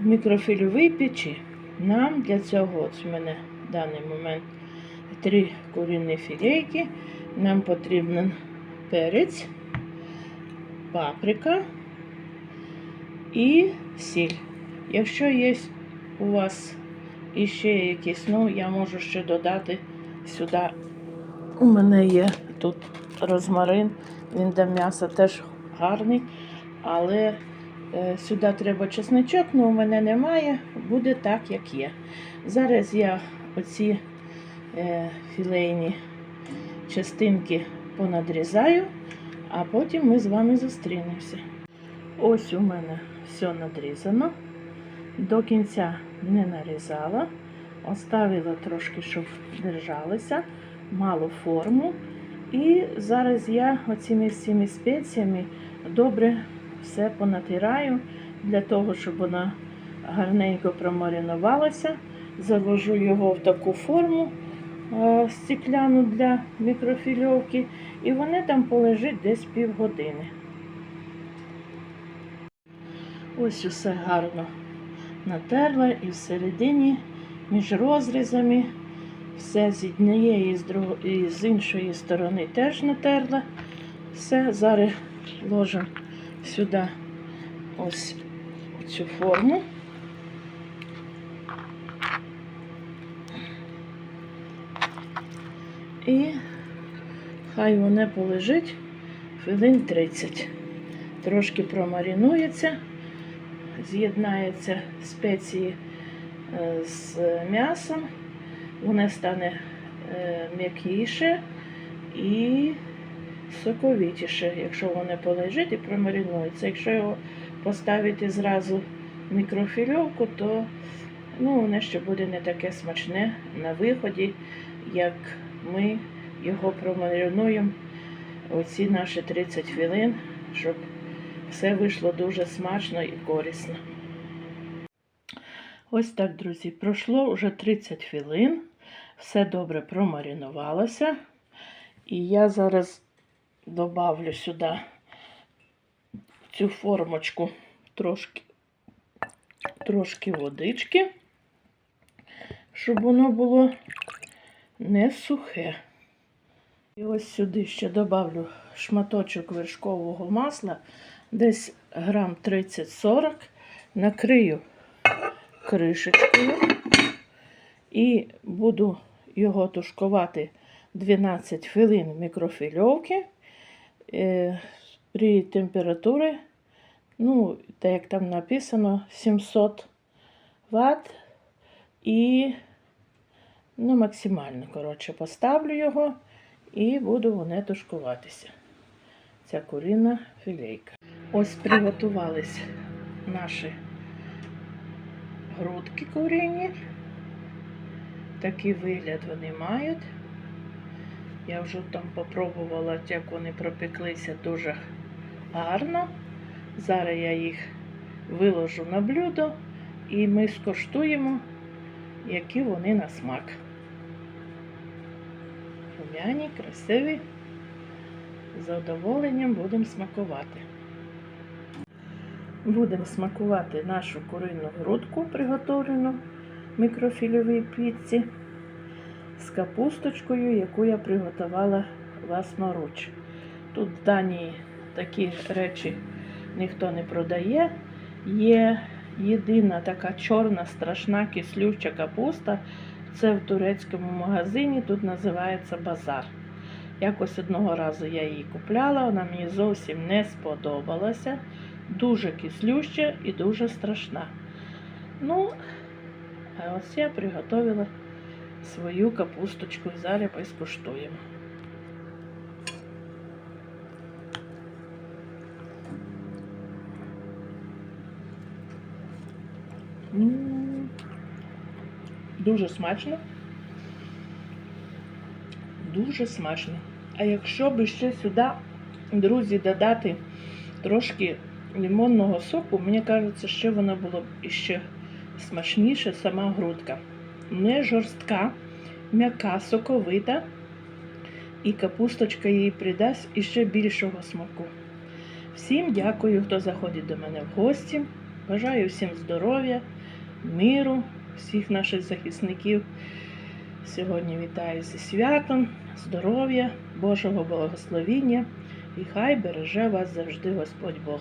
в мікрофільовій печі. Нам для цього, от в мене в даний момент три курінні філейки. Нам потрібен перець, паприка і сіль. Якщо є у вас іще якісь, ну я можу ще додати сюди. У мене є тут розмарин, він до м'яса теж гарний, але сюди треба чесничок, але у мене немає, буде так, як є. Зараз я оці е, філейні частинки понадрізаю, а потім ми з вами зустрінемося. Ось у мене все надрізано. До кінця не нарізала, оставила трошки, щоб держалося, мало форму. І зараз я оцими всіми спеціями добре все понатираю для того, щоб вона гарненько промаринувалася. Заложу його в таку форму е, стекляну для мікрофільовки, і вони там полежить десь півгодини. Ось усе гарно натерла і всередині між розрізами. Все з однієї і з іншої сторони теж натерла. Все, зараз ложимо сюди ось цю форму. І хай воно полежить хвилин 30. Трошки промаринується, з'єднаються спеції е, з м'ясом, воно стане е, м'якіше і соковитіше, якщо воно полежить і промаринується. Якщо його поставити зразу в мікрофільовку, то ну, воно ще буде не таке смачне на виході, як ми його промаринуємо оці наші 30 хвилин, щоб все вийшло дуже смачно і корисно. Ось так, друзі, пройшло вже 30 хвилин. Все добре промаринувалося. І я зараз добавлю сюди цю формочку трошки, трошки водички, щоб воно було не сухе. І ось сюди ще добавлю шматочок вершкового масла, десь грам 30-40, накрию кришечкою і буду його тушкувати 12 хвилин мікрофільовки при температурі, ну, так як там написано, 700 Вт і ну, максимально, коротше, поставлю його і буду вони тушкуватися. Ця курина філейка. Ось приготувались наші грудки курені. Такий вигляд вони мають. Я вже там попробувала, як вони пропеклися дуже гарно. Зараз я їх виложу на блюдо і ми скоштуємо, які вони на смак. Рум'яні, красиві. З задоволенням будемо смакувати. Будемо смакувати нашу курину грудку, приготовлену в мікрофільовій піці з капусточкою, яку я приготувала власноруч. Тут в Данії такі речі ніхто не продає. Є єдина така чорна, страшна кислюча капуста. Це в турецькому магазині, тут називається базар. Якось одного разу я її купляла, вона мені зовсім не сподобалася. Дуже кислюща і дуже страшна. Ну, а ось я приготувала свою капусточку і зараз поскуштуємо. М, Дуже смачно. Дуже смачно. А якщо би ще сюди, друзі, додати трошки лимонного соку, мені кажеться, що воно було б іще смачніше сама грудка. Не жорстка, м'яка, соковита. І капусточка їй придасть іще більшого смаку. Всім дякую, хто заходить до мене в гості. Бажаю всім здоров'я, миру, всіх наших захисників. Сьогодні вітаю зі святом, здоров'я, Божого благословіння і хай береже вас завжди Господь Бог.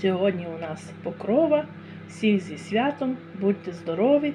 Сьогодні у нас покрова. Всіх зі святом, будьте здорові